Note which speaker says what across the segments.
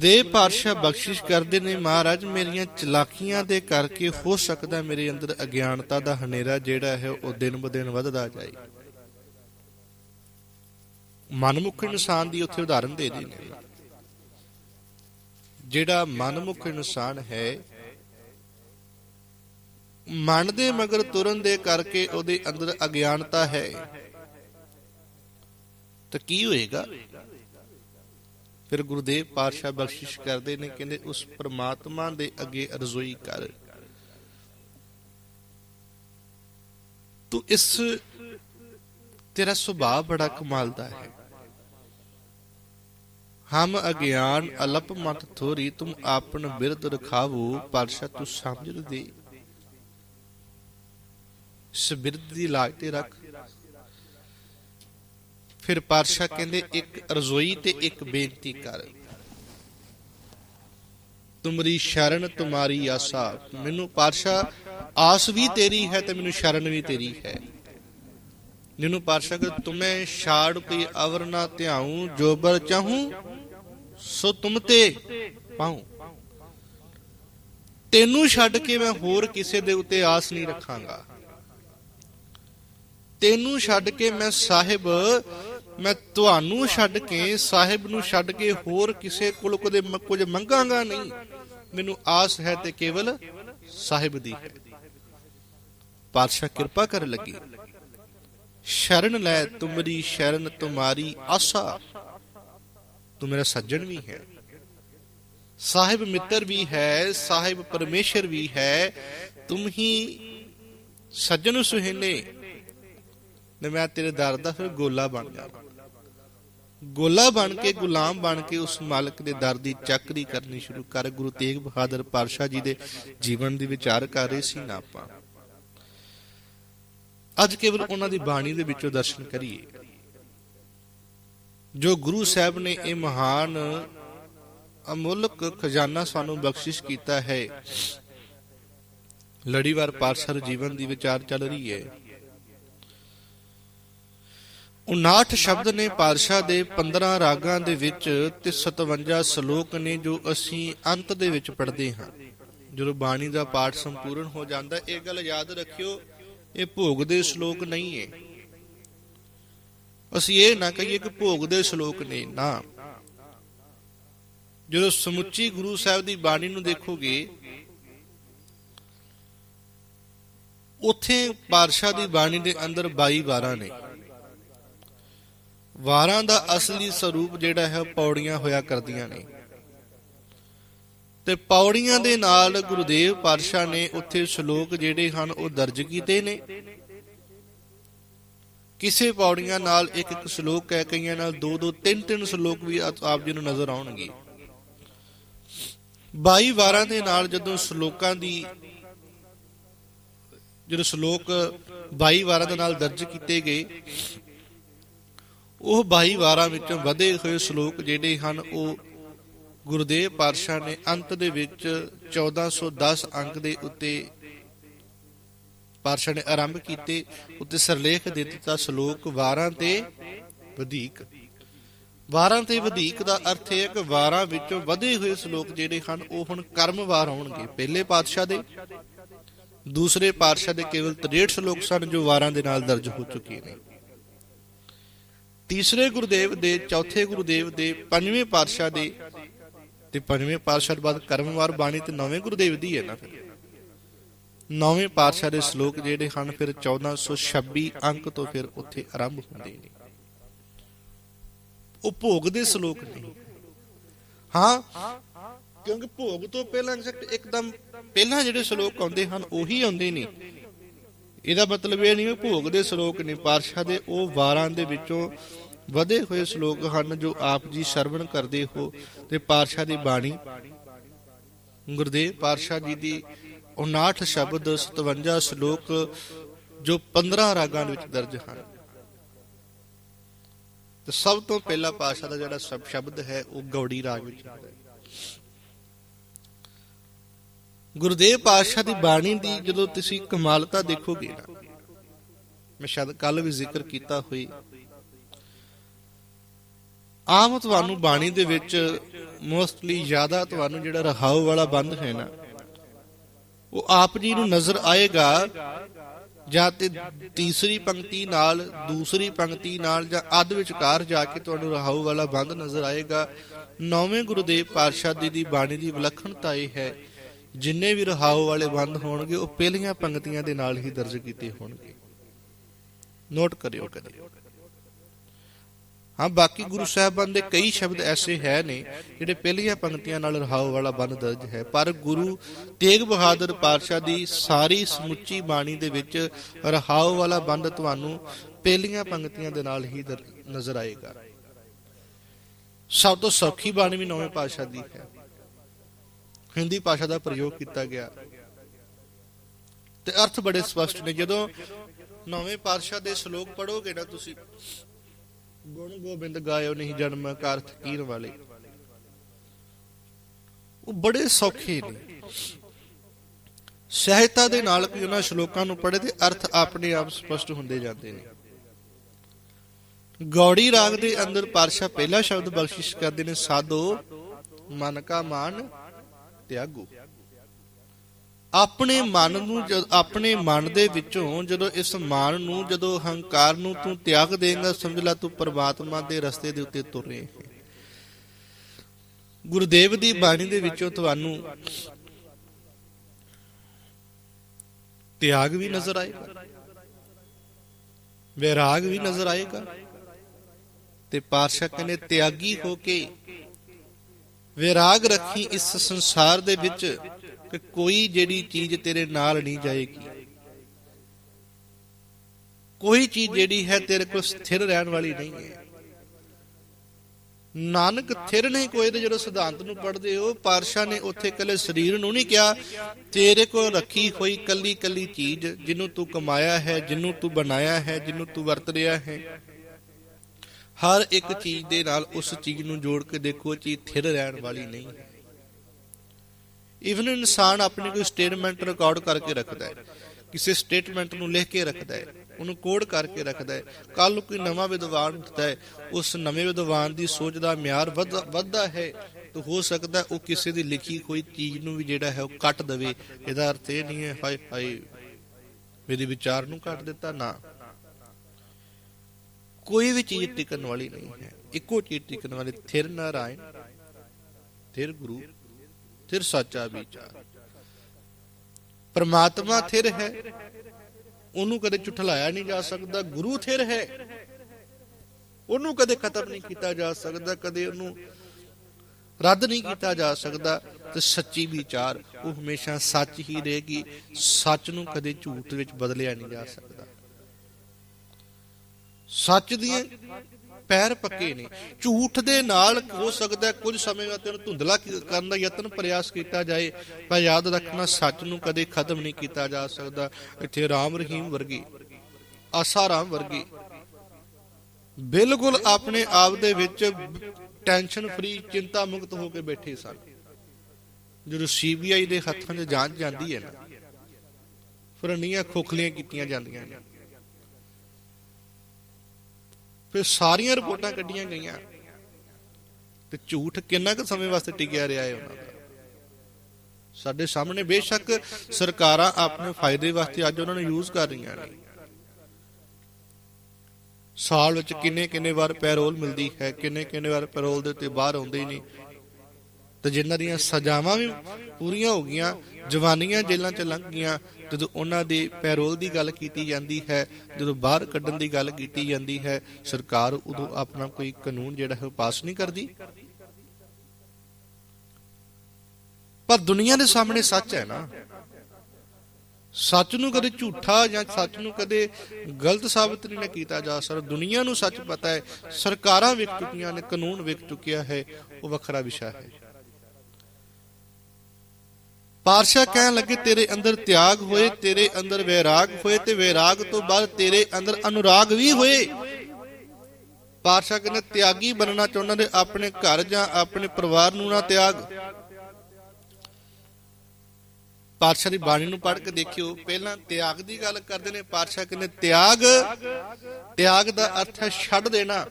Speaker 1: ਦੇ ਪਾਤਸ਼ਾਹ ਬਖਸ਼ਿਸ਼ ਕਰਦੇ ਨੇ ਮਹਾਰਾਜ, ਮੇਰੀਆਂ ਚਲਾਕੀਆਂ ਦੇ ਕਰਕੇ ਹੋ ਸਕਦਾ ਮੇਰੇ ਅੰਦਰ ਅਗਿਆਨਤਾ ਦਾ ਹਨੇਰਾ ਜਿਹੜਾ ਹੈ ਉਹ ਦਿਨ ਬ ਦਿਨ ਵੱਧਦਾ ਜਾਏ। ਮਨਮੁਖ ਇਨਸਾਨ ਦੀ ਉੱਥੇ ਉਦਾਹਰਨ ਦੇ ਰਹੇ ਨੇ। ਜਿਹੜਾ ਮਨਮੁਖ ਇਨਸਾਨ ਹੈ ਮਨ ਦੇ ਮਗਰ ਤੁਰਨ ਦੇ ਕਰਕੇ ਉਹਦੇ ਅੰਦਰ ਅਗਿਆਨਤਾ ਹੈ। ਤਾਂ ਕੀ ਹੋਏਗਾ? ਫਿਰ ਗੁਰਦੇਵ ਪਾਤਸ਼ਾਹ ਬਖਸ਼ਿਸ਼ ਕਰਦੇ ਨੇ, ਕਹਿੰਦੇ ਉਸ ਪ੍ਰਮਾਤਮਾ ਦੇ ਅੱਗੇ ਅਰਜ਼ੋਈ ਕਰ। ਤੂੰ ਇਸ ਤੇਰਾ ਸੁਭਾਅ ਬੜਾ ਕਮਾਲ ਦਾ ਹੈ। ਹਮ ਅਗਿਆਨ ਅਲਪ ਮਤ ਥੋਰੀ, ਤੁਮ ਆਪਨ ਬਿਰਦ ਰਖਾਵੋ, ਪਾਤਸ਼ਾਹ ਤੂੰ ਸਮਝ ਦੇ ਇਸ ਦੀ ਲਾਜ ਤੇ ਰੱਖ। ਫਿਰ ਪਾਤਸ਼ਾਹ ਕਹਿੰਦੇ, ਇੱਕ ਰਜ਼ੋਈ ਤੇ ਇੱਕ ਬੇਨਤੀ ਕਰ। ਤੁਮਰੀ ਸ਼ਰਨ, ਤੁਮਾਰੀ ਆਸਾ। ਮੈਨੂੰ ਪਾਤਸ਼ਾਹ, ਆਸ ਵੀ ਤੇਰੀ ਹੈ ਤੇ ਮੈਨੂੰ ਸ਼ਰਨ ਵੀ ਤੇਰੀ ਹੈ। ਜਿਹਨੂੰ ਪਾਤਸ਼ਾਹ ਕਿ ਤੁਮੇ ਛਾੜ ਕੋਈ ਅਵਰ ਨਾ ਧਿਆਉ, ਜੋ ਚਾਹੂੰ, ਸੋ ਤੁਮ ਤੇ ਪਾਉ। ਤੈਨੂੰ ਛੱਡ ਕੇ ਮੈਂ ਹੋਰ ਕਿਸੇ ਦੇ ਉੱਤੇ ਆਸ ਨਹੀਂ ਰੱਖਾਂਗਾ। ਤੈਨੂੰ ਛੱਡ ਕੇ ਮੈਂ ਸਾਹਿਬ ਮੈਂ ਤੁਹਾਨੂੰ ਛੱਡ ਕੇ, ਸਾਹਿਬ ਨੂੰ ਛੱਡ ਕੇ ਹੋਰ ਕਿਸੇ ਕੋਲ ਕਦੇ ਕੁਝ ਮੰਗਾਂਗਾ ਨਹੀਂ। ਮੈਨੂੰ ਆਸ ਹੈ ਤੇ ਕੇਵਲ ਸਾਹਿਬ ਦੀ ਹੈ। ਪਾਤਸ਼ਾਹ ਕਿਰਪਾ ਕਰ ਲੱਗੀ। ਸ਼ਰਨ ਲੈ ਤੁਮਰੀ ਸ਼ਰਨ, ਤੁਮਾਰੀ ਆਸਾ। ਤੂੰ ਮੇਰਾ ਸੱਜਣ ਵੀ ਹੈ। ਸਾਹਿਬ ਮਿੱਤਰ ਵੀ ਹੈ, ਸਾਹਿਬ ਪਰਮੇਸ਼ਰ ਵੀ ਹੈ। ਤੁਮ ਹੀ ਸੱਜਣ ਸੁਹੇਨੇ। ਨੇ ਮੈਂ ਤੇਰੇ ਦਰ ਦਾ ਫਿਰ ਗੋਲਾ ਬਣ ਜਾਵਾਂ ਗੋਲਾ ਬਣ ਕੇ, ਗੁਲਾਮ ਬਣ ਕੇ ਉਸ ਮਾਲਕ ਦੇ ਦਰ ਦੀ ਚੱਕਰੀ ਕਰਨੀ ਸ਼ੁਰੂ ਕਰ। ਗੁਰੂ ਤੇਗ ਬਹਾਦਰ ਪਾਤਸ਼ਾਹ ਜੀ ਦੇ ਜੀਵਨ ਦੀ ਵਿਚਾਰ ਕਰ ਰਹੇ ਸੀ ਨਾ ਆਪਾਂ। ਅੱਜ ਕੇਵਲ ਉਹਨਾਂ ਦੀ ਬਾਣੀ ਦੇ ਵਿੱਚੋਂ ਦਰਸ਼ਨ ਕਰੀਏ। ਜੋ ਗੁਰੂ ਸਾਹਿਬ ਨੇ ਇਹ ਮਹਾਨ ਅਮੁੱਲਕ ਖਜ਼ਾਨਾ ਸਾਨੂੰ ਬਖਸ਼ਿਸ਼ ਕੀਤਾ ਹੈ, ਲੜੀਵਾਰ ਪਾਤਸ਼ਾਹ ਜੀਵਨ ਦੀ ਵਿਚਾਰ ਚੱਲ ਰਹੀ ਹੈ। 59 ਸ਼ਬਦ ਨੇ ਪਾਤਸ਼ਾਹ ਦੇ 15 ਰਾਗਾਂ ਦੇ ਵਿੱਚ ਤੇ 57 ਸ਼ਲੋਕ ਨੇ ਜੋ ਅਸੀਂ ਅੰਤ ਦੇ ਵਿੱਚ ਪੜ੍ਹਦੇ ਹਾਂ। ਜਦੋਂ ਬਾਣੀ ਦਾ ਪਾਠ ਸੰਪੂਰਨ ਹੋ ਜਾਂਦਾ, ਇਹ ਗੱਲ ਯਾਦ ਰੱਖਿਓ, ਇਹ ਭੋਗ ਦੇ ਸ਼ਲੋਕ ਨਹੀਂ ਹੈ। ਅਸੀਂ ਇਹ ਨਾ ਕਹੀਏ ਕਿ ਭੋਗ ਦੇ ਸ਼ਲੋਕ ਨੇ, ਨਾ। ਜਦੋਂ ਸਮੁੱਚੀ ਗੁਰੂ ਸਾਹਿਬ ਦੀ ਬਾਣੀ ਨੂੰ ਦੇਖੋਗੇ, ਉੱਥੇ ਪਾਤਸ਼ਾਹ ਦੀ ਬਾਣੀ ਦੇ ਅੰਦਰ 22 ਵਾਰਾਂ ਨੇ। ਵਾਰਾਂ ਦਾ ਅਸਲੀ ਸਰੂਪ ਜਿਹੜਾ ਹੈ, ਉਹ ਪੌੜੀਆਂ ਹੋਇਆ ਕਰਦੀਆਂ ਨੇ। ਤੇ ਪੌੜੀਆਂ ਦੇ ਨਾਲ ਗੁਰਦੇਵ ਪਾਤਸ਼ਾਹ ਨੇ ਉੱਥੇ ਸ਼ਲੋਕ ਜਿਹੜੇ ਹਨ, ਉਹ ਦਰਜ ਕੀਤੇ ਨੇ। ਕਿਸੇ ਪੌੜੀਆਂ ਨਾਲ ਇੱਕ ਇੱਕ ਸ਼ਲੋਕ ਹੈ ਕਈਆਂ ਨਾਲ ਦੋ ਦੋ ਤਿੰਨ ਤਿੰਨ ਸ਼ਲੋਕ ਵੀ ਆਪ ਜੀ ਨੂੰ ਨਜ਼ਰ ਆਉਣਗੇ। 22 ਵਾਰਾਂ ਦੇ ਨਾਲ ਜਦੋਂ ਸ਼ਲੋਕਾਂ ਦੀ ਜਦੋਂ ਸ਼ਲੋਕ 22 ਵਾਰਾਂ ਦੇ ਨਾਲ ਦਰਜ ਕੀਤੇ ਗਏ ਉਹ 22 ਵਾਰਾਂ ਵਿੱਚੋਂ ਵਧੇ ਹੋਏ ਸ਼ਲੋਕ ਜਿਹੜੇ ਹਨ, ਉਹ ਗੁਰਦੇਵ ਪਾਤਸ਼ਾਹ ਨੇ ਅੰਤ ਦੇ ਵਿੱਚ 1410 ਅੰਕ ਦੇ ਉੱਤੇ ਪਾਤਸ਼ਾਹ ਨੇ ਆਰੰਭ ਕੀਤੇ, ਉੱਤੇ ਸਰਲੇਖ ਦੇ ਦਿੱਤਾ ਸ਼ਲੋਕ ਵਾਰਾਂ ਤੇ ਵਧੇਕ। ਵਾਰਾਂ ਤੇ ਵਧੇਕ ਦਾ ਅਰਥ ਇਹ ਹੈ ਕਿ ਵਾਰਾਂ ਵਿੱਚੋਂ ਵਧੇ ਹੋਏ ਸ਼ਲੋਕ ਜਿਹੜੇ ਹਨ, ਉਹ ਹੁਣ ਕਰਮਵਾਰ ਹੋਣਗੇ। ਪਹਿਲੇ ਪਾਤਸ਼ਾਹ ਦੇ, ਦੂਸਰੇ ਪਾਤਸ਼ਾਹ ਦੇ ਕੇਵਲ 63 ਸ਼ਲੋਕ ਸਨ ਜੋ ਵਾਰਾਂ ਦੇ ਨਾਲ ਦਰਜ ਹੋ ਚੁੱਕੇ ਨੇ। ਤੀਸਰੇ ਗੁਰਦੇਵ ਦੇ, ਚੌਥੇ ਗੁਰਦੇਵ ਦੇ, ਪੰਜਵੇਂ ਪਾਤਸ਼ਾਹ ਦੇ ਤੇ ਪੰਜਵੇਂ ਪਾਤਸ਼ਾਹ ਬਾਅਦ ਕਰਮਵਾਰ ਬਾਣੀ ਤੇ ਨੌਵੇਂ ਗੁਰਦੇਵ ਦੀ ਹੈ ਨਾ ਫਿਰ। ਨੌਵੇਂ ਪਾਤਸ਼ਾਹ ਦੇ ਸ਼ਲੋਕ ਜਿਹੜੇ ਹਨ, ਫਿਰ 1426 ਅੰਕ ਤੋਂ ਫਿਰ ਉੱਥੇ ਆਰੰਭ ਹੁੰਦੇ ਨੇ। ਉਹ ਭੋਗ ਦੇ ਸ਼ਲੋਕ ਨਹੀਂ ਹਾਂ, ਕਿਉਂਕਿ ਭੋਗ ਤੋਂ ਪਹਿਲਾਂ ਇੱਕਦਮ ਪਹਿਲਾਂ ਜਿਹੜੇ ਸ਼ਲੋਕ ਆਉਂਦੇ ਹਨ, ਉਹੀ ਆਉਂਦੇ ਨੇ। ਇਹਦਾ ਮਤਲਬ ਇਹ ਨਹੀਂ ਭੋਗ ਦੇ ਸ਼ਲੋਕ ਨੇ, ਪਾਤਸ਼ਾਹ ਦੇ ਉਹ ਵਾਰਾਂ ਦੇ ਵਿੱਚੋਂ ਵਧੇ ਹੋਏ ਸ਼ਲੋਕ ਹਨ ਜੋ ਆਪ ਜੀ ਸਰਵਣ ਕਰਦੇ ਹੋ ਤੇ ਪਾਤਸ਼ਾਹ ਦੀ ਬਾਣੀ। ਗੁਰਦੇਵ ਪਾਤਸ਼ਾਹ ਜੀ ਦੀ 59 ਸ਼ਬਦ 57 ਸ਼ਲੋਕ ਜੋ 15 ਰਾਗਾਂ ਵਿੱਚ ਦਰਜ ਹਨ। ਤੇ ਸਭ ਤੋਂ ਪਹਿਲਾ ਪਾਤਸ਼ਾਹ ਦਾ ਜਿਹੜਾ ਸਬ ਸ਼ਬਦ ਹੈ, ਉਹ ਗੌੜੀ ਰਾਗ ਵਿੱਚ ਹੈ। ਗੁਰਦੇਵ ਪਾਤਸ਼ਾਹ ਦੀ ਬਾਣੀ ਦੀ ਜਦੋਂ ਤੁਸੀਂ ਕਮਾਲਤਾ ਦੇਖੋਗੇ ਨਾ, ਮੈਂ ਸ਼ਾਇਦ ਕੱਲ ਵੀ ਜ਼ਿਕਰ ਕੀਤਾ ਹੋਈ। ਆਮ ਤੁਹਾਨੂੰ ਬਾਣੀ ਦੇ ਵਿੱਚ ਮੋਸਟਲੀ ਜ਼ਿਆਦਾ ਤੁਹਾਨੂੰ ਜਿਹੜਾ ਰਹਾਉ ਵਾਲਾ ਬੰਦ ਹੈ ਨਾ, ਉਹ ਆਪ ਜੀ ਨੂੰ ਨਜ਼ਰ ਆਏਗਾ, ਜਾਂ ਤੇ ਤੀਸਰੀ ਪੰਕਤੀ ਨਾਲ, ਦੂਸਰੀ ਪੰਕਤੀ ਨਾਲ, ਜਾਂ ਅੱਧ ਵਿਚਕਾਰ ਜਾ ਕੇ ਤੁਹਾਨੂੰ ਰਹਾਉ ਵਾਲਾ ਬੰਦ ਨਜ਼ਰ ਆਏਗਾ। ਨੌਵੇਂ ਗੁਰਦੇਵ ਪਾਤਸ਼ਾਹ ਜੀ ਦੀ ਬਾਣੀ ਦੀ ਵਿਲੱਖਣਤਾ ਇਹ ਹੈ ਜਿੰਨੇ ਵੀ ਰਹਾਉ ਵਾਲੇ ਬੰਦ ਹੋਣਗੇ, ਉਹ ਪਹਿਲੀਆਂ ਪੰਕਤੀਆਂ ਦੇ ਨਾਲ ਹੀ ਦਰਜ ਕੀਤੇ ਹੋਣਗੇ। ਨੋਟ ਕਰਿਓ ਕਦੇ। ਹਾਂ, ਬਾਕੀ ਗੁਰੂ ਸਾਹਿਬਾਨ ਦੇ ਕਈ ਸ਼ਬਦ ਐਸੇ ਹੈ ਨੇ, ਜਿਹੜੇ ਪਹਿਲੀਆਂ ਪੰਕਤੀਆਂ ਨਾਲ ਰਹਾਉ ਵਾਲਾ ਬੰਦ ਦਰਜ ਹੈ। ਪਰ ਗੁਰੂ ਤੇਗ ਬਹਾਦਰ ਪਾਤਸ਼ਾਹ ਦੀ ਸਾਰੀ ਸਮੁੱਚੀ ਬਾਣੀ ਦੇ ਵਿੱਚ ਰਹਾਉ ਵਾਲਾ ਬੰਦ ਤੁਹਾਨੂੰ ਪਹਿਲੀਆਂ ਪੰਕਤੀਆਂ ਦੇ ਨਾਲ ਹੀ ਦਰ- ਨਜ਼ਰ ਆਏਗਾ। ਸਭ ਤੋਂ ਸੌਖੀ ਬਾਣੀ ਵੀ ਨੌਵੇਂ ਪਾਤਸ਼ਾਹ ਦੀ ਹੈ। ਹਿੰਦੀ ਭਾਸ਼ਾ ਦਾ ਪ੍ਰਯੋਗ ਕੀਤਾ ਗਿਆ। ਤੇ ਅਰਥ ਬੜੇ ਸਪਸ਼ਟ ਨੇ। ਜਦੋਂ ਨੌਵੇਂ ਪਾਤਸ਼ਾਹ ਦੇ ਸ਼ਲੋਕ ਪੜੋਗੇ ਨਾ ਤੁਸੀਂ, ਗੁਣ ਗੋਬਿੰਦ ਗਾਇਓ ਨਹੀਂ ਜਨਮ ਕਾਰਥ ਕੀਰ ਵਾਲੇ। ਉਹ ਬੜੇ ਸੌਖੇ ਨੇ। ਸਹਿਜਤਾ ਦੇ ਨਾਲ ਵੀ ਉਹਨਾਂ ਸ਼ਲੋਕਾਂ ਨੂੰ ਪੜ੍ਹੇ ਤੇ ਅਰਥ ਆਪਣੇ ਆਪ ਸਪਸ਼ਟ ਹੁੰਦੇ ਜਾਂਦੇ ਨੇ। ਗੌੜੀ ਰਾਗ ਦੇ ਅੰਦਰ ਪਾਤਸ਼ਾਹ ਪਹਿਲਾ ਸ਼ਬਦ ਬਖਸ਼ਿਸ਼ ਕਰਦੇ ਨੇ, ਸਾਧੋ ਮਨ ਕਾ ਮਾਨ ਤਿਆਗੋ। ਆਪਣੇ ਮਨ ਨੂੰ ਆਪਣੇ ਮਨ ਦੇ ਵਿੱਚੋਂ ਜਦੋਂ ਇਸ ਮਾਨ ਨੂੰ, ਜਦੋਂ ਹੰਕਾਰ ਨੂੰ ਤੂੰ ਤਿਆਗ ਦੇਂਗਾ, ਸਮਝ ਲੈ ਤੂੰ ਪ੍ਰਮਾਤਮਾ ਦੇ ਰਸਤੇ ਦੇ ਉੱਤੇ ਤੁਰ ਰਿਹਾ ਹੈ। ਗੁਰਦੇਵ ਦੀ ਬਾਣੀ ਦੇ ਵਿੱਚੋਂ ਤੁਹਾਨੂੰ ਤਿਆਗ ਵੀ ਨਜ਼ਰ ਆਏਗਾ, ਵਿਰਾਗ ਵੀ ਨਜ਼ਰ ਆਏਗਾ ਤੇ ਪਾਰਸ਼ਾ ਕਹਿੰਦੇ ਤਿਆਗੀ ਹੋ ਕੇ ਵਿਰਾਗ ਰੱਖੀ ਇਸ ਸੰਸਾਰ ਦੇ ਵਿੱਚ ਕਿ ਕੋਈ ਜਿਹੜੀ ਚੀਜ਼ ਤੇਰੇ ਨਾਲ ਨਹੀਂ ਜਾਏਗੀ। ਕੋਈ ਚੀਜ਼ ਜਿਹੜੀ ਹੈ ਤੇਰੇ ਕੋਲ ਸਥਿਰ ਰਹਿਣ ਵਾਲੀ ਨਹੀਂ ਹੈ। ਨਾਨਕ ਥਿਰ ਨਹੀਂ ਕੋਈ ਤੇ ਜਦੋਂ ਸਿਧਾਂਤ ਨੂੰ ਪੜ੍ਹਦੇ ਹੋ ਪਾਰਸ਼ਾ ਨੇ ਉੱਥੇ ਕੱਲੇ ਸਰੀਰ ਨੂੰ ਨਹੀਂ ਕਿਹਾ, ਤੇਰੇ ਕੋਲ ਰੱਖੀ ਹੋਈ ਕੱਲੀ ਕੱਲੀ ਚੀਜ਼ ਜਿਹਨੂੰ ਤੂੰ ਕਮਾਇਆ ਹੈ ਜਿਹਨੂੰ ਤੂੰ ਬਣਾਇਆ ਹੈ ਜਿਹਨੂੰ ਤੂੰ ਵਰਤ ਰਿਹਾ ਹੈ ਹਰ ਇੱਕ ਚੀਜ਼ ਦੇ ਨਾਲ ਉਸ ਚੀਜ਼ ਨੂੰ ਜੋੜ ਕੇ ਦੇਖੋ ਚੀਜ਼ ਥਿਰ ਰਹਿਣ ਵਾਲੀ ਨਹੀਂ ਇਵਨ ਇਨਸਾਨ ਆਪਣੀ ਕੋਈ ਸਟੇਟਮੈਂਟ ਰਿਕਾਰਡ ਕਰਕੇ ਰੱਖਦਾ ਹੈ, ਕਿਸੇ ਸਟੇਟਮੈਂਟ ਨੂੰ ਲਿਖ ਕੇ ਰੱਖਦਾ ਹੈ, ਉਹਨੂੰ ਕੋਡ ਕਰਕੇ ਰੱਖਦਾ ਹੈ ਕੱਲ ਨੂੰ ਕੋਈ ਨਵਾਂ ਵਿਦਵਾਨ ਉੱਠਦਾ ਹੈ, ਉਸ ਨਵੇਂ ਵਿਦਵਾਨ ਦੀ ਸੋਚ ਦਾ ਮਿਆਰ ਵੱਧ- ਵੱਧਦਾ ਹੈ, ਤਾਂ ਹੋ ਸਕਦਾ ਉਹ ਕਿਸੇ ਦੀ ਲਿਖੀ ਕੋਈ ਚੀਜ਼ ਨੂੰ ਵੀ ਜਿਹੜਾ ਹੈ ਉਹ ਕੱਟ ਦੇਵੇ। ਇਹਦਾ ਅਰਥ ਇਹ ਨਹੀਂ ਹੈ, ਹਾਏ ਹਾਏ, ਮੇਰੇ ਵਿਚਾਰ ਨੂੰ ਕੱਟ ਦਿੱਤਾ, ਨਾ। ਕੋਈ ਵੀ ਚੀਜ਼ ਟਿਕਣ ਵਾਲੀ ਨਹੀਂ ਹੈ। ਇੱਕੋ ਚੀਜ਼ ਟਿਕਣ ਵਾਲੀ, ਥਿਰ ਨਾਰਾਇਣ, ਥਿਰ ਗੁਰੂ, ਥਿਰ ਸੱਚਾ ਵਿਚਾਰ। ਪਰਮਾਤਮਾ ਥਿਰ ਹੈ, ਉਹਨੂੰ ਕਦੇ ਝੁਠਲਾਇਆ ਨਹੀਂ ਜਾ ਸਕਦਾ, ਗੁਰੂ ਥਿਰ ਹੈ। ਉਹਨੂੰ ਕਦੇ ਖਤਮ ਨਹੀਂ ਕੀਤਾ ਜਾ ਸਕਦਾ, ਕਦੇ ਉਹਨੂੰ ਰੱਦ ਨਹੀਂ ਕੀਤਾ ਜਾ ਸਕਦਾ। ਤੇ ਸੱਚੀ ਵਿਚਾਰ, ਉਹ ਹਮੇਸ਼ਾ ਸੱਚ ਹੀ ਰਹੇਗੀ। ਸੱਚ ਨੂੰ ਕਦੇ ਝੂਠ ਵਿੱਚ ਬਦਲਿਆ ਨਹੀਂ ਜਾ ਸਕਦਾ। ਸੱਚ ਦੀਆਂ ਪੈਰ ਪੱਕੇ ਨੇ। ਝੂਠ ਦੇ ਨਾਲ ਹੋ ਸਕਦਾ ਹੈ ਕੁਝ ਸਮੇਂ ਵਾਸਤੇ ਉਹਨੂੰ ਧੁੰਦਲਾ ਕਰਨ ਦਾ ਯਤਨ ਪ੍ਰਯਾਸ ਕੀਤਾ ਜਾਏ, ਪਰ ਯਾਦ ਰੱਖਣਾ ਸੱਚ ਨੂੰ ਕਦੇ ਖਤਮ ਨਹੀਂ ਕੀਤਾ ਜਾ ਸਕਦਾ। ਇੱਥੇ ਰਾਮ ਰਹੀਮ ਵਰਗੀ, ਆਸਾ ਵਰਗੀ, ਬਿਲਕੁਲ ਆਪਣੇ ਆਪ ਦੇ ਵਿੱਚ ਟੈਨਸ਼ਨ ਫਰੀ, ਚਿੰਤਾ ਮੁਕਤ ਹੋ ਕੇ ਬੈਠੇ ਸਨ। ਜਦੋਂ ਸੀਬੀਆਈ ਦੇ ਹੱਥਾਂ 'ਚ ਜਾਂਚ ਜਾਂਦੀ ਹੈ ਨਾ ਫਿਰ ਇੰਨੀਆਂ ਖੋਖਲੀਆਂ ਕੀਤੀਆਂ ਜਾਂਦੀਆਂ ਨੇ। ਫਿਰ ਸਾਰੀਆਂ ਰਿਪੋਰਟਾਂ ਕੱਢੀਆਂ ਗਈਆਂ। ਤੇ ਝੂਠ ਕਿੰਨਾ ਕੁ ਸਮੇਂ ਵਾਸਤੇ ਟਿਕਿਆ ਰਿਹਾ ਹੈ ਉਹਨਾਂ ਦਾ? ਸਾਡੇ ਸਾਹਮਣੇ ਬੇਸ਼ੱਕ ਸਰਕਾਰਾਂ ਆਪਣੇ ਫਾਇਦੇ ਵਾਸਤੇ ਅੱਜ ਉਹਨਾਂ ਨੂੰ ਯੂਜ਼ ਕਰ ਰਹੀਆਂ ਨੇ। ਸਾਲ ਵਿੱਚ ਕਿੰਨੇ ਕਿੰਨੇ ਵਾਰ ਪੈਰੋਲ ਮਿਲਦੀ ਹੈ ਕਿੰਨੇ ਕਿੰਨੇ ਵਾਰ ਪੈਰੋਲ ਦੇ ਉੱਤੇ ਬਾਹਰ ਆਉਂਦੇ ਹੀ ਨਹੀਂ। ਤੇ ਜਿਨ੍ਹਾਂ ਦੀਆਂ ਸਜ਼ਾਵਾਂ ਵੀ ਪੂਰੀਆਂ ਹੋ ਗਈਆਂ, ਜਵਾਨੀਆਂ ਜੇਲ੍ਹਾਂ 'ਚ ਲੰਘ ਗਈਆਂ, ਜਦੋਂ ਉਹਨਾਂ ਦੇ ਪੈਰੋਲ ਦੀ ਗੱਲ ਕੀਤੀ ਜਾਂਦੀ ਹੈ, ਜਦੋਂ ਬਾਹਰ ਕੱਢਣ ਦੀ ਗੱਲ ਕੀਤੀ ਜਾਂਦੀ ਹੈ, ਸਰਕਾਰ ਉਦੋਂ ਆਪਣਾ ਕੋਈ ਕਾਨੂੰਨ ਜਿਹੜਾ ਹੈ ਉਹ ਪਾਸ ਨਹੀਂ ਕਰਦੀ? ਪਰ ਦੁਨੀਆ ਦੇ ਸਾਹਮਣੇ ਸੱਚ ਹੈ ਨਾ। ਸੱਚ ਨੂੰ ਕਦੇ ਝੂਠਾ ਜਾਂ ਸੱਚ ਨੂੰ ਕਦੇ ਗਲਤ ਸਾਬਤ ਨਹੀਂ ਨਾ ਕੀਤਾ ਜਾ ਸਕਦਾ। ਦੁਨੀਆ ਨੂੰ ਸੱਚ ਪਤਾ ਹੈ, ਸਰਕਾਰਾਂ ਵਿਕ ਚੁੱਕੀਆਂ ਨੇ, ਕਾਨੂੰਨ ਵਿਕ ਚੁੱਕਿਆ ਹੈ, ਉਹ ਵੱਖਰਾ ਵਿਸ਼ਾ ਹੈ। ਪਾਰਸ਼ਾ ਕਹਿਣ ਲੱਗੇ, ਤੇਰੇ ਅੰਦਰ ਤਿਆਗ ਹੋਏ, ਤੇਰੇ ਅੰਦਰ ਵੈਰਾਗ ਹੋਏ ਤੇ ਵੈਰਾਗ ਤੋਂ ਬਾਅਦ ਤੇਰੇ ਅੰਦਰ ਅਨੁਰਾਗ ਵੀ ਹੋਏ। ਪਾਰਸ਼ਾ ਕਹਿੰਦੇ, ਤਿਆਗੀ ਬਣਨਾ ਚਾਹੁੰਦਾ ਨੇ ਆਪਣੇ ਘਰ ਜਾਂ ਆਪਣੇ ਪਰਿਵਾਰ ਨੂੰ ਨਾ ਤਿਆਗ। ਪਾਤਸ਼ਾਹ ਦੀ ਬਾਣੀ ਨੂੰ ਪੜ੍ਹ ਕੇ ਦੇਖਿਓ, ਪਹਿਲਾਂ ਤਿਆਗ ਦੀ ਗੱਲ ਕਰਦੇ ਨੇ, ਪਾਤਸ਼ਾਹ ਕਹਿੰਦੇ, ਤਿਆਗ ਤਿਆਗ ਦਾ ਅਰਥ ਹੈ ਛੱਡ ਦੇਣਾ,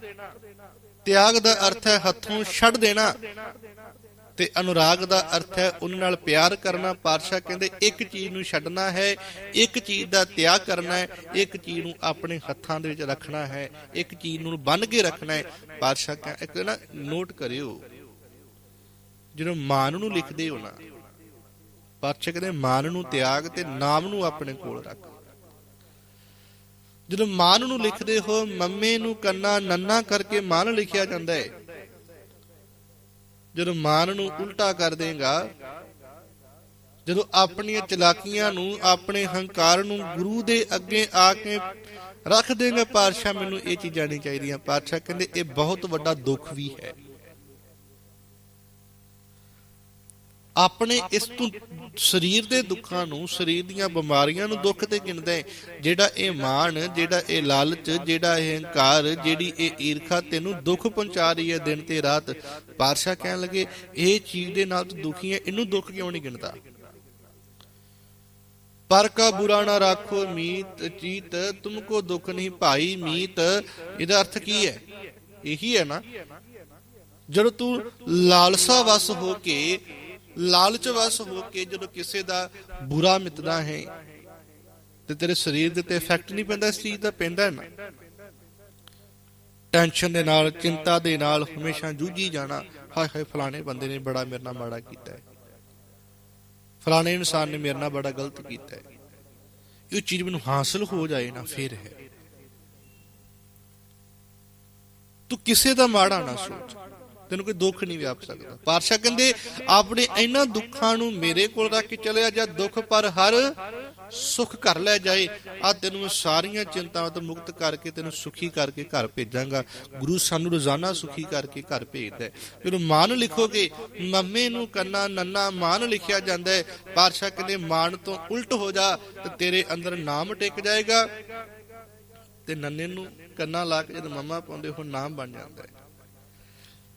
Speaker 1: ਤਿਆਗ ਦਾ ਅਰਥ ਹੈ ਹੱਥੋਂ ਛੱਡ ਦੇਣਾ। ਤੇ ਅਨੁਰਾਗ ਦਾ ਅਰਥ ਹੈ ਉਹਨਾਂ ਨਾਲ ਪਿਆਰ ਕਰਨਾ। ਪਾਤਸ਼ਾਹ ਕਹਿੰਦੇ, ਇੱਕ ਚੀਜ਼ ਨੂੰ ਛੱਡਣਾ ਹੈ, ਇੱਕ ਚੀਜ਼ ਦਾ ਤਿਆਗ ਕਰਨਾ ਹੈ, ਇੱਕ ਚੀਜ਼ ਨੂੰ ਆਪਣੇ ਹੱਥਾਂ ਦੇ ਵਿੱਚ ਰੱਖਣਾ ਹੈ, ਇੱਕ ਚੀਜ਼ ਨੂੰ ਬੰਨ ਕੇ ਰੱਖਣਾ ਹੈ। ਪਾਤਸ਼ਾਹ ਕਹਿੰਦੇ ਨਾ ਨੋਟ ਕਰਿਓ, ਜਦੋਂ ਮਾਨ ਨੂੰ ਲਿਖਦੇ ਹੋ ਨਾ, ਪਾਤਸ਼ਾਹ ਕਹਿੰਦੇ, ਮਾਨ ਨੂੰ ਤਿਆਗ ਤੇ ਨਾਮ ਨੂੰ ਆਪਣੇ ਕੋਲ ਰੱਖ। ਜਦੋਂ ਮਾਨ ਨੂੰ ਲਿਖਦੇ ਹੋ, ਮੰਮੇ ਨੂੰ ਕੰਨਾ ਨੰਨਾ ਕਰਕੇ ਮਾਨ ਲਿਖਿਆ ਜਾਂਦਾ ਹੈ ਜਦੋਂ ਮਾਨ ਨੂੰ ਉਲਟਾ ਕਰ ਦੇਗਾ, ਜਦੋਂ ਆਪਣੀਆਂ ਚਲਾਕੀਆਂ ਨੂੰ ਆਪਣੇ ਹੰਕਾਰ ਨੂੰ ਗੁਰੂ ਦੇ ਅੱਗੇ ਆ ਕੇ ਰੱਖ ਦੇਗਾ, ਪਾਤਸ਼ਾਹ ਮੈਨੂੰ ਇਹ ਚੀਜ਼ਾਂ ਨਹੀਂ ਚਾਹੀਦੀਆਂ। ਪਾਤਸ਼ਾਹ ਕਹਿੰਦੇ, ਇਹ ਬਹੁਤ ਵੱਡਾ ਦੁੱਖ ਵੀ ਹੈ। ਆਪਣੇ ਇਸ ਤੋਂ ਸਰੀਰ ਦੇ ਦੁੱਖਾਂ ਨੂੰ ਸਰੀਰ ਦੀਆਂ ਬਿਮਾਰੀਆਂ ਨੂੰ ਦੁੱਖ ਤੇ ਗਿਣਦਾ ਹੈ। ਜਿਹੜਾ ਇਹ ਮਾਣ ਜਿਹੜਾ ਇਹ ਲਾਲਚ ਜਿਹੜਾ ਇਹ ਹੰਕਾਰ ਜਿਹੜੀ ਇਹ ਈਰਖਾ ਤੈਨੂੰ ਦੁੱਖ ਪਹੁੰਚਾ ਰਹੀ ਹੈ ਦਿਨ ਤੇ ਰਾਤ। ਪਾਤਸ਼ਾਹ ਕਹਿਣ ਲੱਗੇ ਇਹ ਚੀਜ਼ ਦੇ ਨਾਲ ਤੂੰ ਦੁਖੀ ਹੈ ਇਹਨੂੰ ਦੁੱਖ ਕਿਉਂ ਨਹੀਂ ਗਿਣਦਾ? ਪਰ ਕਾ ਬੁਰਾ ਨਾ ਰੱਖੋ ਮੀਤ ਚੀਤ ਤੁਮਕੋ ਦੁੱਖ ਨਹੀਂ ਭਾਈ ਮੀਤ। ਇਹਦਾ ਅਰਥ ਕੀ ਹੈ? ਇਹੀ ਹੈ ਨਾ ਜਦੋਂ ਤੂੰ ਲਾਲਸਾ ਵਸ ਹੋ ਕੇ ਲਾਲਚ ਵਸ ਹੋ ਕੇ ਜਦੋਂ ਕਿਸੇ ਦਾ ਬੁਰਾ ਮਿੱਤਦਾ ਹੈ ਤੇ ਤੇਰੇ ਸਰੀਰ ਦੇ ਤੇ ਇਫੈਕਟ ਨਹੀਂ ਪੈਂਦਾ, ਇਸ ਚੀਜ਼ ਦਾ ਪੈਂਦਾ ਨਾ। ਟੈਨਸ਼ਨ ਦੇ ਨਾਲ, ਚਿੰਤਾ ਦੇ ਨਾਲ ਹਮੇਸ਼ਾ ਜੂਝੀ ਜਾਣਾ, ਹਾਏ ਹਾਏ, ਫਲਾਣੇ ਬੰਦੇ ਨੇ ਬੜਾ ਮੇਰੇ ਨਾਲ ਮਾੜਾ ਕੀਤਾ ਹੈ। ਫਲਾਣੇ ਇਨਸਾਨ ਨੇ ਮੇਰੇ ਨਾਲ ਬੜਾ ਗਲਤ ਕੀਤਾ ਹੈ। ਇਹ ਚੀਜ਼ ਮੈਨੂੰ ਹਾਸਲ ਹੋ ਜਾਏ ਨਾ, ਫਿਰ ਹੈ। ਤੂੰ ਕਿਸੇ ਦਾ ਮਾੜਾ ਨਾ ਸੋਚ। ਤੈਨੂੰ ਕੋਈ ਦੁੱਖ ਨਹੀਂ ਵਿਆਪ ਸਕਦਾ। ਪਾਤਸ਼ਾਹ ਕਹਿੰਦੇ, ਆਪਣੇ ਇਹਨਾਂ ਦੁੱਖਾਂ ਨੂੰ ਮੇਰੇ ਕੋਲ ਰੱਖ ਕੇ ਚਲਿਆ ਜਾ, ਦੁੱਖ ਪਰ ਹਰ ਸੁਖ ਕਰ ਲੈ ਜਾਏ। ਆ ਤੈਨੂੰ ਸਾਰੀਆਂ ਚਿੰਤਾਵਾਂ ਤੋਂ ਮੁਕਤ ਕਰਕੇ ਤੈਨੂੰ ਸੁਖੀ ਕਰਕੇ ਘਰ ਭੇਜਾਂਗਾ। ਗੁਰੂ ਸਾਨੂੰ ਰੋਜ਼ਾਨਾ ਸੁਖੀ ਕਰਕੇ ਘਰ ਭੇਜਦਾ ਹੈ। ਜਦੋਂ ਮਾਨ ਲਿਖੋਗੇ, ਮੰਮੇ ਨੂੰ ਕੰਨਾ ਨੰਨਾ ਮਾਨ ਲਿਖਿਆ ਜਾਂਦਾ ਹੈ। ਪਾਤਸ਼ਾਹ ਕਹਿੰਦੇ, ਮਾਨ ਤੋਂ ਉਲਟ ਹੋ ਜਾ, ਤੇ ਤੇਰੇ ਅੰਦਰ ਨਾਮ ਟਿਕ ਜਾਏਗਾ। ਤੇ ਨੰਨੇ ਨੂੰ ਕੰਨਾ ਲਾ ਕੇ ਜਦੋਂ ਮੰਮਾ ਪਾਉਂਦੇ, ਉਹ ਨਾਮ ਬਣ ਜਾਂਦਾ ਹੈ।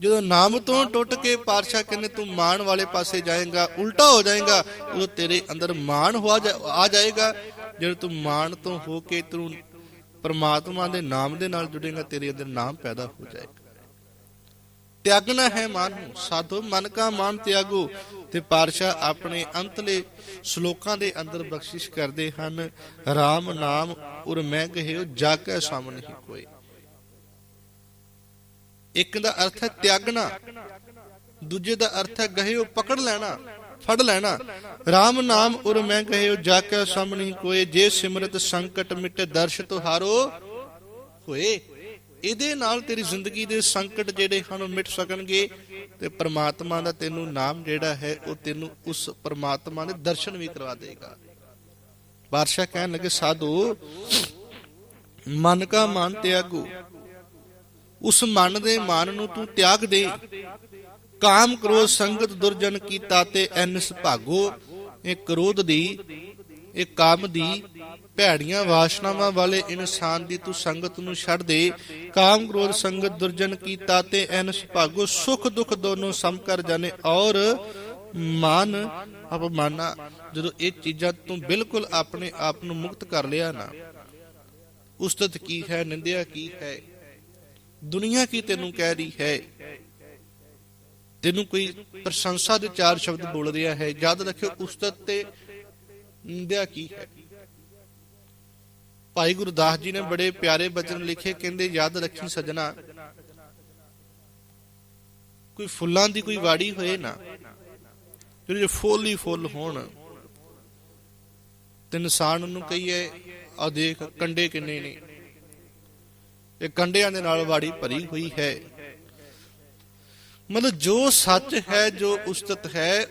Speaker 1: ਜਦੋਂ ਨਾਮ ਤੋਂ ਟੁੱਟ ਕੇ ਪਾਤਸ਼ਾਹ ਕਹਿੰਦੇ ਤੂੰ ਮਾਣ ਵਾਲੇ ਪਾਸੇ ਜਾਏਗਾ, ਉਲਟਾ ਹੋ ਜਾਏਗਾ, ਉਦੋਂ ਤੇਰੇ ਅੰਦਰ ਮਾਣ ਹੋ ਆ ਜਾਏਗਾ। ਜਦੋਂ ਤੂੰ ਮਾਣ ਤੋਂ ਹੋ ਕੇ ਤੂੰ ਪਰਮਾਤਮਾ ਦੇ ਨਾਮ ਦੇ ਨਾਲ ਜੁੜੇਗਾ, ਤੇਰੇ ਅੰਦਰ ਨਾਮ ਪੈਦਾ ਹੋ ਜਾਏਗਾ। ਤਿਆਗਣਾ ਹੈ ਮਨ ਨੂੰ, ਸਾਧੋ ਮਨ ਕਾ ਮਾਨ ਤਿਆਗੋ। ਤੇ ਪਾਤਸ਼ਾਹ ਆਪਣੇ ਅੰਤਲੇ ਸ਼ਲੋਕਾਂ ਦੇ ਅੰਦਰ ਬਖਸ਼ਿਸ਼ ਕਰਦੇ ਹਨ RAM ਨਾਮ ਉਰ ਮੈਂ ਕਹਿਓ ਜਾ ਕੇ ਸਾਹਮਣੇ ਹੀ ਕੋਈ। ਇੱਕ ਦਾ ਅਰਥ ਹੈ ਤਿਆਗਣਾ, ਦੂਜੇ ਦਾ ਅਰਥ ਹੈ ਗਹਿਓ ਪਕੜ ਲੈਣਾ, ਫੜ ਲੈਣਾ। RAM ਨਾਮ ਉਰ ਮੈਂ ਕਹਿਓ ਜਾ ਕੇ ਸਾਹਮਣੇ ਕੋਏ, ਜੇ ਸਿਮਰਤ ਸੰਕਟ ਮਿਟੇ ਦਰਸ਼ ਤੁਹਾਰੋ ਹੋਏ ਇਹਦੇ ਨਾਲ ਤੇਰੀ ਜ਼ਿੰਦਗੀ ਦੇ ਸੰਕਟ ਜਿਹੜੇ ਹਨ ਉਹ ਮਿਟ ਸਕਣਗੇ ਤੇ ਪ੍ਰਮਾਤਮਾ ਦਾ ਤੈਨੂੰ ਨਾਮ ਜਿਹੜਾ ਹੈ ਉਹ ਤੈਨੂੰ ਉਸ ਪ੍ਰਮਾਤਮਾ ਦੇ ਦਰਸ਼ਨ ਵੀ ਕਰਵਾ ਦੇਗਾ। ਬਾਦਸ਼ਾਹ ਕਹਿਣ ਲੱਗੇ, ਸਾਧੂ, ਮਨ ਕਾ ਮਨ ਤਿਆਗੋ ਉਸ ਮਨ ਦੇ ਮਾਨ ਨੂੰ ਤੂੰ ਤਿਆਗ ਦੇ। ਕਾਮ ਕ੍ਰੋਧ ਸੰਗਤ ਦੁਰਜਨ ਕੀਤਾ ਤੇ ਐਨਸ ਭਾਗੋ। ਇਹ ਕ੍ਰੋਧ ਦੀ, ਇਹ ਕਾਮ ਦੀ ਭੈੜੀਆਂ ਵਾਸ਼ਨਾਵਾਂ ਵਾਲੇ ਇਨਸਾਨ ਦੀ ਤੂੰ ਸੰਗਤ ਨੂੰ ਛੱਡ ਦੇ। ਕਾਮ ਕ੍ਰੋਧ ਸੰਗਤ ਦੁਰਜਨ ਕੀਤਾ ਤੇ ਐਨਸ ਭਾਗੋ। ਸੁਖ ਦੁਖ ਦੋਨੋਂ ਸਮ ਕਰ ਜਾਣੇ ਔਰ ਮਾਨ ਅਪਮਾਨਾ। ਜਦੋਂ ਇਹ ਚੀਜ਼ਾਂ ਤੂੰ ਬਿਲਕੁਲ ਆਪਣੇ ਆਪ ਨੂੰ ਮੁਕਤ ਕਰ ਲਿਆ ਨਾ, ਉਸਤਤ ਕੀ ਹੈ, ਨਿੰਦਿਆ ਕੀ ਹੈ? ਦੁਨੀਆ ਕੀ ਤੈਨੂੰ ਕਹਿ ਰਹੀ ਹੈ? ਤੈਨੂੰ ਕੋਈ ਪ੍ਰਸ਼ੰਸਾ ਦੇ ਚਾਰ ਸ਼ਬਦ ਬੋਲ ਰਿਹਾ ਹੈ? ਯਾਦ ਰੱਖਿਓ, ਉਸਤਤ ਤੇ ਨਿੰਦਿਆ ਕੀ ਹੈ? ਭਾਈ ਗੁਰਦਾਸ ਜੀ ਨੇ ਬੜੇ ਪਿਆਰੇ ਬਚਨ ਲਿਖੇ, ਕਹਿੰਦੇ, ਯਾਦ ਰੱਖੀ ਸਜਣਾ। ਕੋਈ ਫੁੱਲਾਂ ਦੀ ਕੋਈ ਵਾੜੀ ਹੋਏ ਨਾ ਜਿਹੜੇ ਫੁੱਲ ਹੀ ਫੁੱਲ ਹੋਣ ਤੇ ਇਨਸਾਨ ਨੂੰ ਕਹੀਏ ਆ ਦੇਖ, ਕੰਡੇ ਕਿੰਨੇ ਨੇ। ਇਹ ਕੰਡਿਆਂ ਦੇ ਨਾਲ ਵਾੜੀ ਭਰੀ ਹੋਈ ਹੈ। ਮਤਲਬ ਜੋ ਸੱਚ ਹੈ, ਜੋ ਉਸਤਤ ਹੈ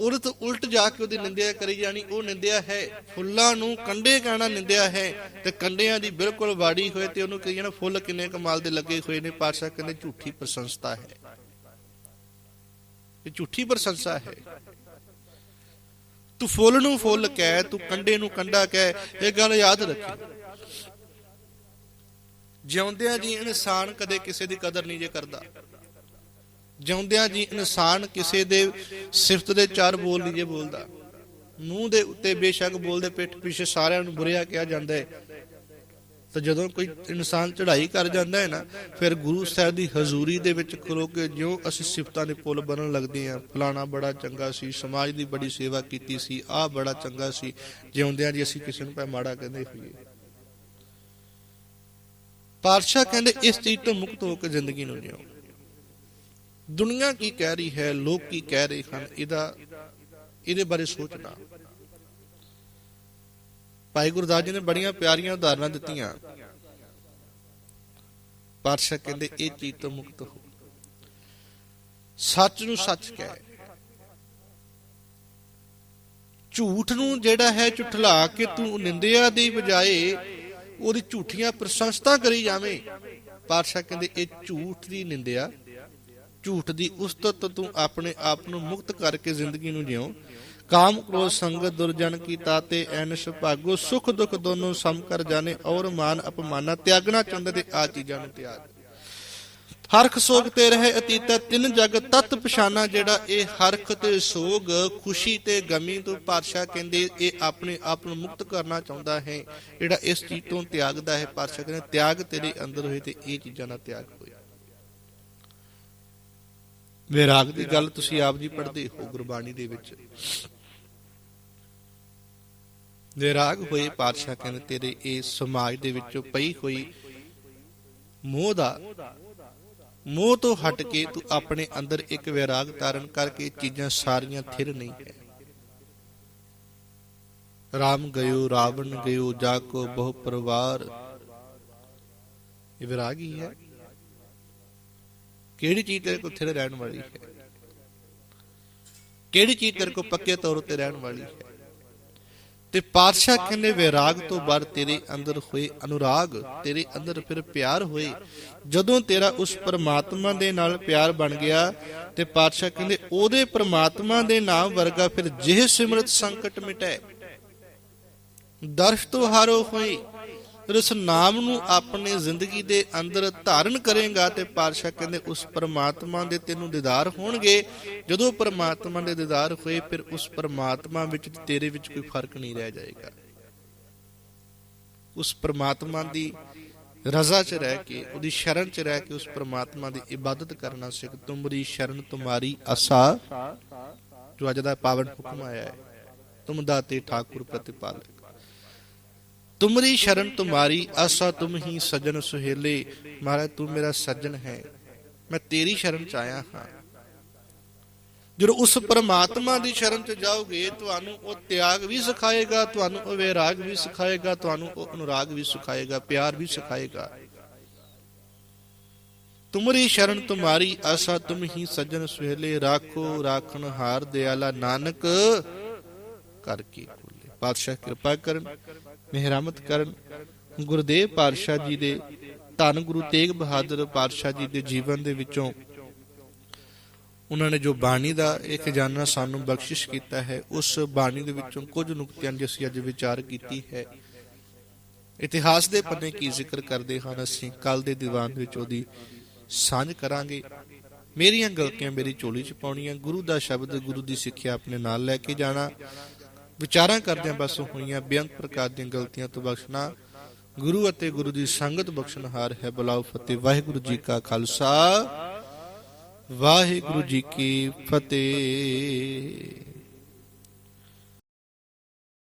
Speaker 1: ਉਹਦੇ ਉਲਟ ਜਾ ਕੇ ਉਹਦੀ ਨਿੰਦਿਆ ਕਰੀ ਜਾਣੀ, ਉਹ ਨਿੰਦਿਆ ਹੈ। ਫੁੱਲਾਂ ਨੂੰ ਕੰਡੇ ਕਹਿਣਾ ਨਿੰਦਿਆ ਹੈ ਤੇ ਕੰਡਿਆਂ ਦੀ ਬਿਲਕੁਲ ਵਾੜੀ ਹੋਏ ਤੇ ਉਹਨੂੰ ਕਹੀ ਜਾਣਾ ਫੁੱਲ ਕਿੰਨੇ ਕਮਾਲ ਦੇ ਲੱਗੇ ਹੋਏ ਨੇ, ਪਾਤਸ਼ਾਹ ਕਹਿੰਦੇ ਝੂਠੀ ਪ੍ਰਸ਼ੰਸਾ ਹੈ। ਇਹ ਝੂਠੀ ਪ੍ਰਸ਼ੰਸਾ ਹੈ। ਤੂੰ ਫੁੱਲ ਨੂੰ ਫੁੱਲ ਕਹਿ, ਤੂੰ ਕੰਡੇ ਨੂੰ ਕੰਡਾ ਕਹਿ, ਇਹ ਗੱਲ ਯਾਦ ਰੱਖੀ। ਜਿਉਂਦਿਆਂ ਜੀ ਇਨਸਾਨ ਕਦੇ ਕਿਸੇ ਦੀ ਕਦਰ ਨਹੀਂ ਜੇ ਕਰਦਾ। ਜਿਉਂਦਿਆਂ ਜੀ ਇਨਸਾਨ ਕਿਸੇ ਦੇ ਸਿਫਤ ਦੇ ਚਾਰ ਬੋਲ ਨਹੀਂ ਜੇ ਬੋਲਦਾ। ਮੂੰਹ ਦੇ ਉੱਤੇ ਬੇਸ਼ੱਕ ਬੋਲਦੇ ਪਿੱਠ ਪਿੱਛੇ ਸਾਰਿਆਂ ਨੂੰ ਬੁਰਿਆ ਕਿਹਾ ਜਾਂਦਾ ਹੈ। ਤਾਂ ਜਦੋਂ ਕੋਈ ਇਨਸਾਨ ਚੜ੍ਹਾਈ ਕਰ ਜਾਂਦਾ ਹੈ ਨਾ, ਫਿਰ ਗੁਰੂ ਸਾਹਿਬ ਦੀ ਹਜ਼ੂਰੀ ਦੇ ਵਿੱਚ ਖਲੋ ਕੇ ਜਿਉਂ ਅਸੀਂ ਸਿਫਤਾਂ ਦੇ ਪੁੱਲ ਬਣਨ ਲੱਗਦੇ ਹਾਂ। ਫਲਾਣਾ ਬੜਾ ਚੰਗਾ ਸੀ, ਸਮਾਜ ਦੀ ਬੜੀ ਸੇਵਾ ਕੀਤੀ ਸੀ, ਆਹ ਬੜਾ ਚੰਗਾ ਸੀ। ਜਿਉਂਦਿਆਂ ਜੀ ਅਸੀਂ ਕਿਸੇ ਨੂੰ ਪੈ ਮਾੜਾ ਕਹਿੰਦੇ ਹੋਈਏ। ਪਾਤਸ਼ਾਹ ਕਹਿੰਦੇ, ਇਸ ਚੀਜ਼ ਤੋਂ ਮੁਕਤ ਹੋ ਕੇ ਜ਼ਿੰਦਗੀ ਨੂੰ ਜਿਓ ਦੁਨੀਆ ਕੀ ਕਹਿ ਰਹੀ ਹੈ, ਲੋਕ ਕੀ ਕਹਿ ਰਹੇ ਹਨ, ਇਹਦਾ, ਇਹਦੇ ਬਾਰੇ ਸੋਚਣਾ ਭਾਈ ਗੁਰਦਾਸ ਜੀ ਨੇ ਬੜੀਆਂ ਪਿਆਰੀਆਂ ਉਦਾਹਰਨਾਂ ਦਿੱਤੀਆਂ। ਪਾਤਸ਼ਾਹ ਕਹਿੰਦੇ, ਇਹ ਚੀਜ਼ ਤੋਂ ਮੁਕਤ ਹੋ। ਸੱਚ ਨੂੰ ਸੱਚ ਕਹਿ। ਝੂਠ ਨੂੰ ਜਿਹੜਾ ਹੈ ਝੁਠਲਾ ਕੇ ਤੂੰ ਨਿੰਦਿਆ ਦੀ ਬਜਾਏ ਉਹਦੀ ਝੂਠੀਆਂ ਪ੍ਰਸ਼ੰਸਾ ਕਰੀ ਜਾਵੇਂ। ਪਾਤਸ਼ਾਹ ਕਹਿੰਦੇ, ਇਹ ਝੂਠ ਦੀ ਨਿੰਦਿਆ। ਝੂਠ ਦੀ ਉਸਤਤ ਤੂੰ ਆਪਣੇ ਆਪ ਨੂੰ ਮੁਕਤ ਕਰਕੇ ਜ਼ਿੰਦਗੀ ਨੂੰ ਜਿਉ। ਕਾਮ ਕ੍ਰੋਧ ਸੰਗਤ ਦੁਰਜਨ ਕੀ ਤਾਤੇ ਐਨਸ ਭਾਗੋ, ਸੁਖ ਦੁਖ ਦੋਨੋਂ ਸਮ ਕਰ ਜਾਣੇ ਔਰ ਮਾਨ ਅਪਮਾਨਾ, ਤਿਆਗਣਾ ਚਾਹੁੰਦੇ ਤੇ ਆ ਚੀਜ਼ਾਂ ਨੂੰ ਤਿਆਗ। ਹਰਖ ਸੋਗ ਤੇ ਰਹੇ ਅਤੀਤਾ, ਤਿੰਨ ਜਗ ਤਤ ਪਛਾਨਾ ਜਿਹੜਾ ਇਹ ਹਰਖ ਤੇ ਸੋਗ, ਖੁਸ਼ੀ ਤੇ ਗਮੀ ਤੋਂ ਪਾਤਸ਼ਾਹ ਕਹਿੰਦੇ ਇਹ ਆਪਣੇ ਆਪ ਨੂੰ ਮੁਕਤ ਕਰਨਾ ਚਾਹੁੰਦਾ ਹੈ। ਜਿਹੜਾ ਇਸ ਚੀਜ਼ ਤੋਂ ਤਿਆਗਦਾ ਹੈ, ਪਾਤਸ਼ਾਹ ਕਹਿੰਦੇ, ਤਿਆਗ ਤੇਰੇ ਅੰਦਰ ਹੋਏ ਤੇ ਇਹ ਚੀਜ਼ਾਂ ਦਾ ਤਿਆਗ ਹੋਏ। ਵਿਰਾਗ ਦੀ ਗੱਲ ਤੁਸੀਂ ਆਪ ਜੀ ਪੜ੍ਹਦੇ ਹੋ ਗੁਰਬਾਣੀ ਦੇ ਵਿੱਚ। ਵਿਰਾਗ ਹੋਏ ਪਾਤਸ਼ਾਹ ਕਹਿੰਦੇ, ਤੇਰੇ ਇਹ ਸਮਾਜ ਦੇ ਵਿੱਚੋਂ ਪਈ ਹੋਈ ਮੋਹ ਦਾ ਮੋਹ ਤੋਂ ਹਟ ਕੇ ਤੂੰ ਆਪਣੇ ਅੰਦਰ ਇੱਕ ਵਿਰਾਗ ਤਾਰਨ ਕਰਕੇ ਚੀਜ਼ਾਂ ਸਾਰੀਆਂ ਥਿਰ ਨਹੀਂ ਹੈ। ਰਾਮ ਗਇਓ, ਰਾਵਣ ਗਇਓ, ਜਾ ਕੋ ਬਹੁ ਪਰਿਵਾਰ। ਇਹ ਵਿਰਾਗ ਹੀ ਹੈ। ਕਿਹੜੀ ਚੀਜ਼ ਤੇਰੇ ਕੋਲ ਥਿਰ ਰਹਿਣ ਵਾਲੀ ਹੈ? ਕਿਹੜੀ ਚੀਜ਼ ਤੇਰੇ ਕੋਲ ਪੱਕੇ ਤੌਰ ਉੱਤੇ ਰਹਿਣ ਵਾਲੀ ਹੈ? ਤੇ ਪਾਤਸ਼ਾਹ ਕਹਿੰਦੇ, ਵਿਰਾਗ ਤੋਂ ਬਾਅਦ ਤੇਰੇ ਅੰਦਰ ਹੋਏ ਅਨੁਰਾਗ, ਤੇਰੇ ਅੰਦਰ ਫਿਰ ਪਿਆਰ ਹੋਏ। ਜਦੋਂ ਤੇਰਾ ਉਸ ਪਰਮਾਤਮਾ ਦੇ ਨਾਲ ਪਿਆਰ ਬਣ ਗਿਆ, ਤੇ ਪਾਤਸ਼ਾਹ ਕਹਿੰਦੇ, ਉਹਦੇ ਪਰਮਾਤਮਾ ਦੇ ਨਾਮ ਵਰਗਾ ਫਿਰ ਜਿਹ ਸਿਮਰਤ ਸੰਕਟ ਮਿਟੈ। ਦਰਸ਼ ਤੋਂ ਹਾਰੋ ਹੋਈ ਫਿਰ ਉਸ ਨਾਮ ਨੂੰ ਆਪਣੇ ਜ਼ਿੰਦਗੀ ਦੇ ਅੰਦਰ ਧਾਰਨ ਕਰੇਗਾ ਤੇ ਪਾਤਸ਼ਾਹ ਕਹਿੰਦੇ ਉਸ ਪਰਮਾਤਮਾ ਦੇ ਤੈਨੂੰ ਦੀਦਾਰ ਹੋਣਗੇ। ਜਦੋਂ ਪਰਮਾਤਮਾ ਦੇ ਦੀਦਾਰ ਹੋਏ, ਫਿਰ ਉਸ ਪਰਮਾਤਮਾ ਵਿੱਚ ਤੇਰੇ ਵਿੱਚ ਕੋਈ ਫ਼ਰਕ ਨਹੀਂ ਰਹਿ ਜਾਏਗਾ। ਉਸ ਪਰਮਾਤਮਾ ਦੀ ਰਜ਼ਾ 'ਚ ਰਹਿ ਕੇ, ਉਹਦੀ ਸ਼ਰਨ 'ਚ ਰਹਿ ਕੇ ਉਸ ਪਰਮਾਤਮਾ ਦੀ ਇਬਾਦਤ ਕਰਨਾ ਸਿੱਖ। ਤੁਮਰੀ ਸ਼ਰਨ ਤੁਮਾਰੀ ਆਸਾ, ਜੋ ਅੱਜ ਦਾ ਪਾਵਨ ਹੁਕਮ ਆਇਆ ਹੈ। ਤੁਮ ਦਾਤੇ ਠਾਕੁਰ ਪ੍ਰਤਿਪਾਲਕ। ਤੁਮਰੀ ਸ਼ਰਨ ਤੁਮਾਰੀ, ਆਸਾ ਤੁਮ ਹੀ ਸਜਣ ਸੁਹੇਲੇ। ਮਹਾਰਾਜ, ਤੂੰ ਮੇਰਾ ਸੱਜਣ ਹੈ। ਮੈਂ ਤੇਰੀ ਸ਼ਰਨ ਚ ਆਇਆ ਹਾਂ। ਜਦੋਂ ਉਸ ਪਰਮਾਤਮਾ ਦੀ ਸ਼ਰਨ ਚ ਜਾਓਗੇ, ਤੁਹਾਨੂੰ ਉਹ ਤਿਆਗ ਵੀ ਸਿਖਾਏਗਾ, ਤੁਹਾਨੂੰ ਉਹ ਵਿਰਾਗ ਵੀ ਸਿਖਾਏਗਾ, ਤੁਹਾਨੂੰ ਉਹ ਅਨੁਰਾਗ ਵੀ ਸਿਖਾਏਗਾ, ਪਿਆਰ ਵੀ ਸਿਖਾਏਗਾ। ਤੁਮਰੀ ਸ਼ਰਨ ਤੁਮਾਰੀ, ਆਸਾ ਤੁਮ ਹੀ ਸੱਜਣ ਸੁਹੇਲੇ। ਰਾਖੋ, ਰਾਖਣ ਹਾਰ ਦਿਆਲਾ ਨਾਨਕ, ਕਰਕੇ ਖੋਲੇ। ਪਾਤਸ਼ਾਹ ਕਿਰਪਾ ਕਰਨ। ਮਿਹਰਮਤ ਕਰਨ। ਗੁਰਦੇਵ ਪਾਤਸ਼ਾਹ ਜੀ ਦੇ ਧੰਨ ਗੁਰੂ ਤੇਗ ਬਹਾਦਰ ਪਾਤਸ਼ਾਹ ਜੀ ਦੇ ਜੀਵਨ ਦੇ ਵਿੱਚੋਂ ਉਹਨਾਂ ਨੇ ਜੋ ਬਾਣੀ ਦਾ ਇਹ ਖਜ਼ਾਨਾ ਸਾਨੂੰ ਬਖਸ਼ਿਸ਼ ਕੀਤਾ ਹੈ, ਉਸ ਬਾਣੀ ਦੇ ਵਿੱਚੋਂ ਕੁਝ ਨੁਕਤਿਆਂ ਦੀ ਅਸੀਂ ਅੱਜ ਵਿਚਾਰ ਕੀਤੀ ਹੈ। ਇਤਿਹਾਸ ਦੇ ਪੰਨੇ ਕੀ ਜ਼ਿਕਰ ਕਰਦੇ ਹਨ ਅਸੀਂ ਕੱਲ ਦੇ ਦੀਵਾਨ ਵਿੱਚ ਉਹਦੀ ਸਾਂਝ ਕਰਾਂਗੇ। ਮੇਰੀਆਂ ਗਲਤੀਆਂ ਮੇਰੀ ਝੋਲੀ 'ਚ ਪਾਉਣੀਆਂ, ਗੁਰੂ ਦਾ ਸ਼ਬਦ ਗੁਰੂ ਦੀ ਸਿੱਖਿਆ ਆਪਣੇ ਨਾਲ ਲੈ ਕੇ ਜਾਣਾ ਵਿਚਾਰਾਂ ਕਰਦਿਆਂ ਬਸ ਹੋਈਆਂ ਬੇਅੰਤ ਪ੍ਰਕਾਰ ਦੀਆਂ ਗਲਤੀਆਂ ਤੋਂ ਬਖਸ਼ਣਾ, ਗੁਰੂ ਅਤੇ ਗੁਰੂ ਦੀ ਸੰਗਤ ਬਖਸ਼ਣਹਾਰ ਹੈ ਬੁਲਾਓ ਫਤਿਹ। ਵਾਹਿਗੁਰੂ ਜੀ ਕਾ ਖਾਲਸਾ, ਵਾਹਿਗੁਰੂ ਜੀ ਕੀ ਫਤਿਹ।